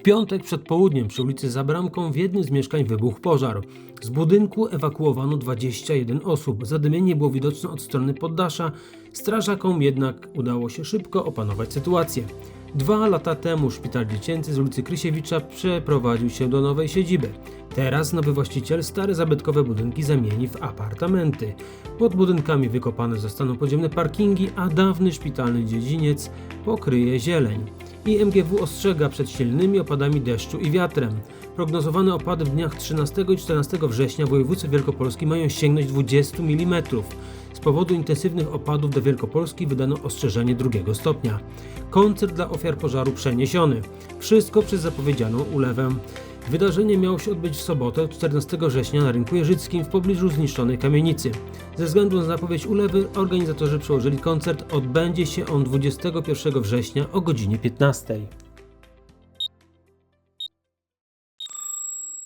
W piątek przed południem przy ulicy Zabramką w jednym z mieszkań wybuchł pożar. Z budynku ewakuowano 21 osób. Zadymienie było widoczne od strony poddasza. Strażakom jednak udało się szybko opanować sytuację. Dwa lata temu szpital dziecięcy z ulicy Krysiewicza przeprowadził się do nowej siedziby. Teraz nowy właściciel stare zabytkowe budynki zamieni w apartamenty. Pod budynkami wykopane zostaną podziemne parkingi, a dawny szpitalny dziedziniec pokryje zieleń. IMGW ostrzega przed silnymi opadami deszczu i wiatrem. Prognozowane opady w dniach 13 i 14 września w województwie wielkopolskim mają sięgnąć 20 mm. Z powodu intensywnych opadów do Wielkopolski wydano ostrzeżenie drugiego stopnia. Koncert dla ofiar pożaru przeniesiony. Wszystko przez zapowiedzianą ulewę. Wydarzenie miało się odbyć w sobotę 14 września na rynku Jeżyckim w pobliżu zniszczonej kamienicy. Ze względu na zapowiedź ulewy organizatorzy przełożyli koncert. Odbędzie się on 21 września o godzinie 15.